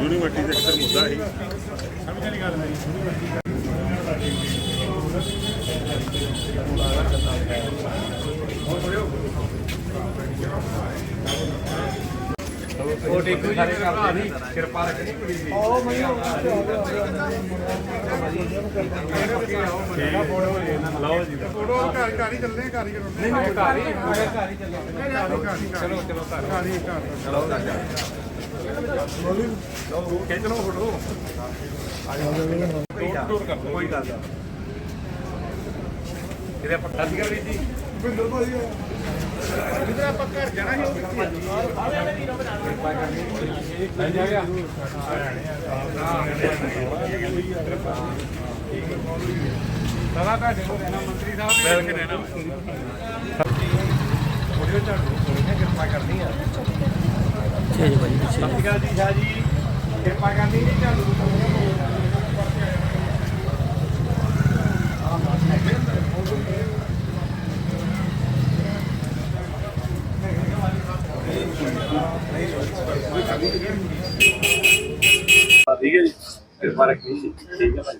University ਦੇ ਕਿਤੇ ਮੁੱਦਾ ਸੀ। ਉਹ ਦੇਖੋ ਜੀ ਮੇਰੇ ਭਰਾ ਦੀ ਕਿਰਪਾ ਰੱਖਣੀ ਕੁੜੀ ਦੀ ਲਓ ਜੀ। ਫੋਟੋ ਘਰ ਘਰ ਹੀ ਚੱਲਦੇ ਘਰ ਹੀ ਨਹੀਂ ਨਹੀਂ ਘਰ ਹੀ ਘਰ ਹੀ ਚੱਲੋ ਚਲੋ ਚਲੋ ਘਰ ਘਰ ਹੀ ਘਰ ਚਲੋ ਖਿੱਚ ਲਓ ਫੋਟੋ। ਟੂਰ ਟੂਰ ਕਰ ਕੋਈ ਗੱਲ ਨਹੀਂ। ਇਹਦੇ ਆਪਾਂ ਵੀਰ ਜੀ। ਬਿੰਦਰ ਭਾਈ ਜਿੱਦਾਂ ਆਪਾਂ ਘਰ ਜਾਣਾ ਸੀ ਉਹ ਕਿੱਥੇ ਆ। ਗਿਆ ਸਦਾ ਤੁਹਾਡੇ ਕੋਲ ਰਹਿਣਾ ਮੰਤਰੀ ਸਾਹਿਬ ਮਿਲ ਕੇ ਰਹਿਣਾ। ਉਹਦੇ ਝਾੜੂ ਥੋੜੀਆਂ ਕਿਰਪਾ ਕਰਨੀ ਆ। ਸਤਿ ਸ਼੍ਰੀ ਅਕਾਲ ਜੀ ਸ਼ਾਹ ਜੀ। ਕਿਰਪਾ ਕਰਨੀ ਜੀ ਝਾੜੂ ਠੀਕ ਹੈ ਜੀ। ਕਿਰਪਾ ਰੱਖਣੀ ਜੀ ਠੀਕ ਹੈ ਭਾਈ।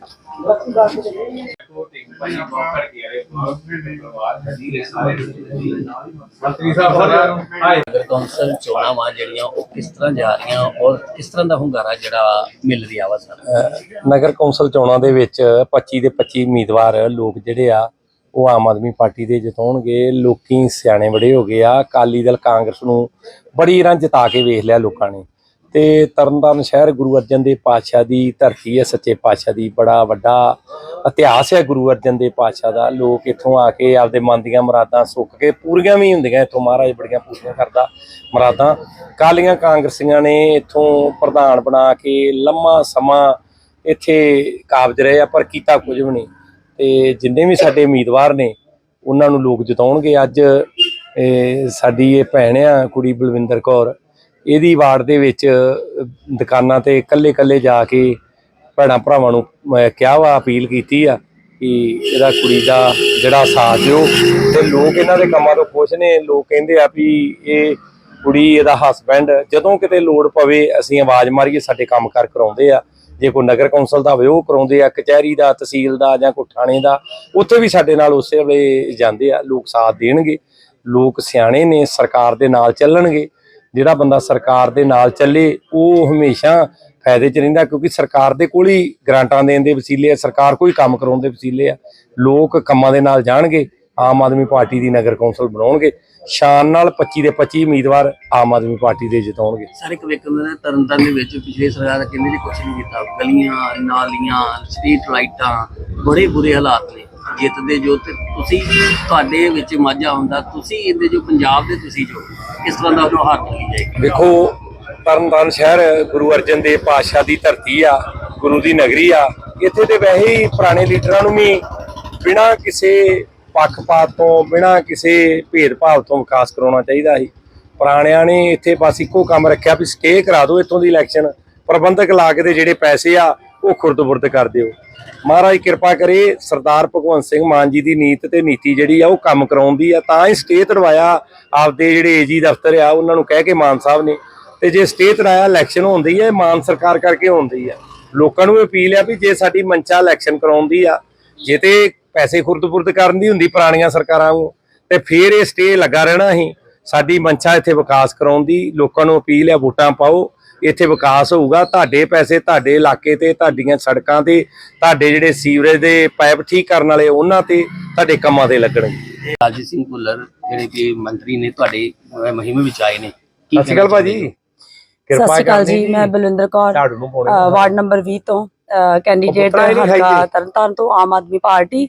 ਮੰਤਰੀ ਸਾਹਿਬ ਸਾਰਿਆਂ ਨੂੰ ਹਾਏ ਨਗਰ ਕੌਂਸਲ ਚੋਣਾਂ ਵਾਂ ਜਿਹੜੀਆਂ ਉਹ ਕਿਸ ਤਰ੍ਹਾਂ ਜਾ ਰਹੀਆਂ ਔਰ ਕਿਸ ਤਰ੍ਹਾਂ ਦਾ ਹੁੰਗਾਰਾ ਜਿਹੜਾ ਮਿਲ ਰਿਹਾ ਵਾ ਸਾਨੂੰ ਨਗਰ ਕੌਂਸਲ ਚੋਣਾਂ ਦੇ ਵਿੱਚ 25 ਦੇ 25 ਉਮੀਦਵਾਰ ਲੋਕ ਜਿਹੜੇ ਆ ਉਹ ਆਮ ਆਦਮੀ ਪਾਰਟੀ ਦੇ ਜਿਤਾਉਣਗੇ। ਲੋਕੀ ਸਿਆਣੇ ਬੜੇ ਹੋ ਗਏ ਆ। ਅਕਾਲੀ ਦਲ ਕਾਂਗਰਸ ਨੂੰ ਬੜੀ ਰਾਂ ਜਿਤਾ ਕੇ ਵੇਖ ਲਿਆ ਲੋਕਾਂ ਨੇ। ਤੇ ਤਰਨਤਾਰਨ ਸ਼ਹਿਰ ਗੁਰੂ ਅਰਜਨ ਦੇਵ ਪਾਤਸ਼ਾਹ ਦੀ ਧਰਤੀ ਹੈ, ਸੱਚੇ ਪਾਤਸ਼ਾਹ ਦੀ ਬੜਾ ਵੱਡਾ ਇਤਿਹਾਸ ਹੈ ਗੁਰੂ ਅਰਜਨ ਦੇਵ ਪਾਤਸ਼ਾਹ ਦਾ। ਲੋਕ ਇੱਥੋਂ ਆ ਕੇ ਆਪਦੇ ਮਨ ਦੀਆਂ ਮੁਰਾਦਾਂ ਸੁੱਕ ਕੇ ਪੂਰੀਆਂ ਵੀ ਹੁੰਦੀਆਂ ਇੱਥੋਂ ਮਹਾਰਾਜ ਬੜੀਆਂ ਪੂਰੀਆਂ ਕਰਦਾ ਮੁਰਾਦਾਂ। ਕਾਲੀਆਂ ਕਾਂਗਰਸੀਆਂ ਨੇ ਇੱਥੋਂ ਪ੍ਰਧਾਨ ਬਣਾ ਕੇ ਲੰਮਾ ਸਮਾਂ ਇੱਥੇ ਕਾਬਜ ਰਹੇ ਆ, ਪਰ ਕੀਤਾ ਕੁਝ ਵੀ ਨਹੀਂ। ਤੇ ਜਿੰਨੇ ਵੀ ਸਾਡੇ ਉਮੀਦਵਾਰ ਨੇ, ਉਹਨਾਂ ਨੂੰ ਲੋਕ ਜਿਤਾਉਣਗੇ। ਅੱਜ ਸਾਡੀ ਇਹ ਭੈਣ ਆ, ਕੁੜੀ ਬਲਵਿੰਦਰ ਕੌਰ ਇਹਦੀ ਵਾਰਡ ਦੇ ਵਿੱਚ ਦੁਕਾਨਾਂ ਤੇ ਇਕੱਲੇ ਇਕੱਲੇ ਜਾ ਕੇ ਭੈਣਾਂ ਭਰਾਵਾਂ ਨੂੰ ਕਿਹਾ ਵਾ, ਅਪੀਲ ਕੀਤੀ ਆ ਕਿ ਇਹਦਾ ਕੁੜੀ ਦਾ ਜਿਹੜਾ ਸਾਥ ਦਿਓ। ਤੇ ਲੋਕ ਇਹਨਾਂ ਦੇ ਕੰਮਾਂ ਤੋਂ ਖੁਸ਼ ਨੇ। ਲੋਕ ਕਹਿੰਦੇ ਆ ਵੀ ਇਹ ਕੁੜੀ, ਇਹਦਾ ਹਸਬੈਂਡ ਜਦੋਂ ਕਿਤੇ ਲੋੜ ਪਵੇ, ਅਸੀਂ ਆਵਾਜ਼ ਮਾਰੀਏ, ਸਾਡੇ ਕੰਮ ਕਰ ਕਰਾਉਂਦੇ ਆ। ਜੇ ਕੋਈ ਨਗਰ ਕੌਂਸਲ ਦਾ ਹੋਵੇ ਉਹ ਕਰਾਉਂਦੇ ਆ, ਕਚਹਿਰੀ ਦਾ, ਤਹਿਸੀਲ ਦਾ ਜਾਂ ਕੋਈ ਥਾਣੇ ਦਾ, ਉੱਥੇ ਵੀ ਸਾਡੇ ਨਾਲ ਉਸੇ ਵੇਲੇ ਜਾਂਦੇ ਆ। ਲੋਕ ਸਾਥ ਦੇਣਗੇ। ਲੋਕ ਸਿਆਣੇ ਨੇ, ਸਰਕਾਰ ਦੇ ਨਾਲ ਚੱਲਣਗੇ। ਜਿਹੜਾ ਬੰਦਾ ਸਰਕਾਰ ਦੇ ਨਾਲ ਚੱਲੇ, ਉਹ ਹਮੇਸ਼ਾ ਫਾਇਦੇ 'ਚ ਰਹਿੰਦਾ, ਕਿਉਂਕਿ ਸਰਕਾਰ ਦੇ ਕੋਲ ਹੀ ਗ੍ਰਾਂਟਾਂ ਦੇਣ ਦੇ ਵਸੀਲੇ ਆ, ਸਰਕਾਰ ਕੋਈ ਕੰਮ ਕਰਾਉਣ ਦੇ ਵਸੀਲੇ ਆ। ਲੋਕ ਕੰਮਾਂ ਦੇ ਨਾਲ ਜਾਣਗੇ, ਆਮ ਆਦਮੀ ਪਾਰਟੀ ਦੀ ਨਗਰ ਕੌਂਸਲ ਬਣਾਉਣਗੇ, ਸ਼ਾਨ ਨਾਲ 25 ਦੇ 25 ਉਮੀਦਵਾਰ ਆਮ ਆਦਮੀ ਪਾਰਟੀ ਦੇ ਜਿਤਾਉਣਗੇ। ਸਾਰੇ, ਇੱਕ ਵੇਖਣ ਤਰਨਤਾਰਨ ਦੇ ਵਿੱਚ ਪਿਛਲੇ ਸਰਕਾਰ ਕਹਿੰਦੇ ਜੀ ਕੁਝ ਨਹੀਂ ਕੀਤਾ, ਗਲੀਆਂ, ਨਾਲੀਆਂ, ਸਟਰੀਟ ਲਾਈਟਾਂ, ਬੜੇ ਬੁਰੇ ਹਾਲਾਤ ਨੇ। ਜਿੱਤਦੇ ਜੋ ਤੇ ਤੁਸੀਂ ਤੁਹਾਡੇ ਵਿੱਚ ਮਾਝਾ ਹੁੰਦਾ, ਤੁਸੀਂ ਇਹਦੇ ਜੋ ਪੰਜਾਬ ਦੇ ਤੁਸੀਂ ਜੋ, ਕਿਸ ਤਰ੍ਹਾਂ ਦਾ ਉਹਨੂੰ ਹੱਥ ਲਈ ਜਾਏਗਾ? ਦੇਖੋ, ਤਰਨਤਾਰਨ ਸ਼ਹਿਰ ਗੁਰੂ ਅਰਜਨ ਦੇਵ ਪਾਤਸ਼ਾਹ ਦੀ ਧਰਤੀ ਆ, ਗੁਰੂ ਦੀ ਨਗਰੀ ਆ, ਇੱਥੇ ਤੇ ਵੈਸੇ ਹੀ ਪੁਰਾਣੇ ਲੀਡਰਾਂ ਨੂੰ ਵੀ ਬਿਨਾਂ ਕਿਸੇ ਪੱਖਪਾਤ ਤੋਂ, ਬਿਨਾਂ ਕਿਸੇ ਭੇਦਭਾਵ ਤੋਂ ਵਿਕਾਸ ਕਰਾਉਣਾ ਚਾਹੀਦਾ ਸੀ। ਪੁਰਾਣਿਆਂ ਨੇ ਇੱਥੇ ਬਸ ਇੱਕੋ ਕੰਮ ਰੱਖਿਆ ਵੀ ਸਟੇ ਕਰਾ ਦਿਓ ਇੱਥੋਂ ਦੀ ਇਲੈਕਸ਼ਨ ਪ੍ਰਬੰਧਕ ਲਾ ਕੇ ਦੇ ਜਿਹੜੇ ਪੈਸੇ ਆ ਉਹ ਖੁਰਦ-ਬੁਰਦ ਕਰ ਦਿਓ। ਮਹਾਰਾਜ ਕਿਰਪਾ ਕਰੇ ਸਰਦਾਰ ਭਗਵੰਤ ਸਿੰਘ ਮਾਨ ਜੀ ਦੀ ਨੀਤ ਤੇ ਨੀਤੀ ਜਿਹੜੀ ਆ, ਉਹ ਕੰਮ ਕਰਾਉਣ ਦੀ ਆ। ਤਾਂ ਹੀ ਸਟੇ ਤੜਵਾਇਆ ਆਪਦੇ ਜਿਹੜੇ ਏਜੀ ਦਫ਼ਤਰ ਆ, ਉਹਨਾਂ ਨੂੰ ਕਹਿ ਕੇ ਮਾਨ ਸਾਹਿਬ ਨੇ। ਤੇ ਜੇ ਸਟੇ ਤੜਾਇਆ ਇਲੈਕਸ਼ਨ ਹੁੰਦੀ ਆ, ਇਹ ਮਾਨ ਸਰਕਾਰ ਕਰਕੇ ਹੁੰਦੀ ਆ। ਲੋਕਾਂ ਨੂੰ ਅਪੀਲ ਆ ਵੀ ਜੇ ਸਾਡੀ ਮੰਚਾ ਇਲੈਕਸ਼ਨ ਕਰਾਉਣ ਆ, ਜੇ ਤੇ ਪੈਸੇ ਖੁਰਦ-ਬੁਰਦ ਕਰਨ ਦੀ ਹੁੰਦੀ ਪੁਰਾਣੀਆਂ ਸਰਕਾਰਾਂ ਨੂੰ ਤੇ ਫੇਰ ਇਹ ਸਟੇ ਲੱਗਾ ਰਹਿਣਾ ਸੀ। ਸਾਡੀ ਮੰਚਾ ਇੱਥੇ ਵਿਕਾਸ ਕਰਾਉਣ ਦੀ, ਲੋਕਾਂ ਨੂੰ ਅਪੀਲ ਆ, ਵੋਟਾਂ ਪਾਓ। ਇੱਥੇ ਵਿਕਾਸ ਹੋਊਗਾ। ਤੁਹਾਡੇ ਪੈਸੇ ਤੁਹਾਡੇ ਇਲਾਕੇ ਤੇ ਤੁਹਾਡੀਆਂ ਸੜਕਾਂ ਤੇ ਤੁਹਾਡੇ ਜਿਹੜੇ ਸੀਵਰੇਜ ਦੇ ਪਾਈਪ ਠੀਕ ਕਰਨ ਵਾਲੇ ਉਹਨਾਂ ਤੇ ਤੁਹਾਡੇ ਕੰਮਾਂ ਤੇ ਲੱਗਣਗੇ। ਲਾਲਜੀਤ ਸਿੰਘ ਭੁੱਲਰ ਜਿਹੜੇ ਕਿ ਮੰਤਰੀ ਨੇ ਤੁਹਾਡੇ ਮੁਹਿੰਮ ਵਿੱਚ ਆਏ ਨੇ। ਕੀ ਸਤਿ ਸ਼੍ਰੀ ਅਕਾਲ ਭਾਜੀ। ਸਤਿ ਸ਼੍ਰੀ ਅਕਾਲ ਜੀ ਮੈਂ ਬਲਵਿੰਦਰ ਕੌਰ ਵਾਰਡ ਨੰਬਰ 20 ਤੋਂ। ਕੈਂਡੀਡੇਟ ਹਲਕਾ। ਤਰਨਤਾਰਨ ਤੋਂ ਆਮ ਆਦਮੀ ਪਾਰਟੀ।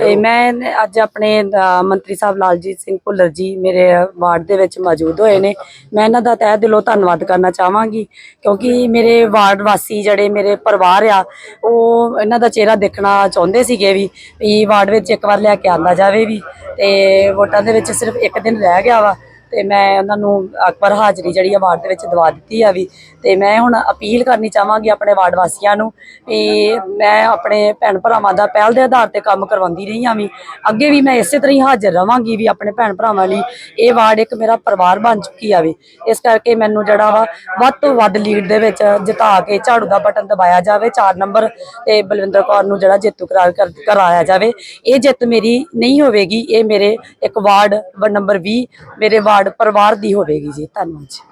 ਤੇ ਮੈਂ ਅੱਜ ਆਪਣੇ ਮੰਤਰੀ ਸਾਹਿਬ ਲਾਲਜੀਤ ਸਿੰਘ ਭੁੱਲਰ ਜੀ ਮੇਰੇ ਵਾਰਡ ਦੇ ਵਿੱਚ ਮੌਜੂਦ ਹੋਏ ਨੇ। ਮੈਂ ਇਹਨਾਂ ਦਾ ਤਹਿ ਦਿਲੋਂ ਧੰਨਵਾਦ ਕਰਨਾ ਚਾਹਾਂਗੀ ਕਿਉਂਕਿ ਮੇਰੇ ਵਾਰਡ ਵਾਸੀ ਜਿਹੜੇ ਮੇਰੇ ਪਰਿਵਾਰ ਆ ਉਹ ਇਹਨਾਂ ਦਾ ਚਿਹਰਾ ਦੇਖਣਾ ਚਾਹੁੰਦੇ ਸੀਗੇ ਵੀ ਵੀ ਵਾਰਡ ਵਿੱਚ ਇੱਕ ਵਾਰ ਲਿਆ ਕੇ ਆਂਦਾ ਜਾਵੇ ਵੀ। ਤੇ ਵੋਟਾਂ ਦੇ ਵਿੱਚ ਸਿਰਫ ਇੱਕ ਦਿਨ ਰਹਿ ਗਿਆ ਵਾ। ਤੇ ਮੈਂ ਉਹਨਾਂ ਨੂੰ ਅਕਬਰ ਹਾਜ਼ਰੀ ਜਿਹੜੀ ਆ ਵਾਰਡ ਦੇ ਵਿੱਚ ਦਵਾ ਦਿੱਤੀ ਆ ਵੀ, ਤੇ ਮੈਂ ਹੁਣ ਅਪੀਲ ਕਰਨੀ ਚਾਹਾਂਗੀ ਆਪਣੇ ਵਾਰਡ ਵਾਸੀਆਂ ਨੂੰ ਵੀ ਮੈਂ ਆਪਣੇ ਭੈਣ ਭਰਾਵਾਂ ਦਾ ਪਹਿਲ ਦੇ ਆਧਾਰ ਤੇ ਕੰਮ ਕਰਵਾਉਂਦੀ ਰਹੀ ਹਾਂ ਵੀ, ਅੱਗੇ ਵੀ ਮੈਂ ਇਸੇ ਤਰ੍ਹਾਂ ਹੀ ਹਾਜ਼ਰ ਰਵਾਂਗੀ ਵੀ ਆਪਣੇ ਭੈਣ ਭਰਾਵਾਂ ਲਈ ਇਹ ਵਾਰਡ ਇੱਕ ਮੇਰਾ ਪਰਿਵਾਰ ਬਣ ਚੁੱਕੀ ਆ ਵੀ। ਇਸ ਕਰਕੇ ਮੈਨੂੰ ਜਿਹੜਾ ਵਾ ਵੱਧ ਤੋਂ ਵੱਧ ਲੀਡ ਦੇ ਵਿੱਚ ਜਿਤਾ ਕੇ ਝਾੜੂ ਦਾ ਬਟਨ ਦਬਾਇਆ ਜਾਵੇ 4 ਨੰਬਰ ਤੇ ਬਲਵਿੰਦਰ ਕੌਰ ਨੂੰ ਜਿਹੜਾ ਜੇਤੂ ਕਰਾਰ ਕਰ- ਕਰਾਇਆ ਜਾਵੇ। ਇਹ ਜਿੱਤ ਮੇਰੀ ਨਹੀਂ ਹੋਵੇਗੀ, ਇਹ ਮੇਰੇ ਇੱਕ ਵਾਰਡ ਨੰਬਰ 20 ਮੇਰੇ ਵਾਰਡ ਪਰਿਵਾਰ ਦੀ ਹੋਵੇਗੀ ਜੀ ਧੰਨਵਾਦ ਜੀ।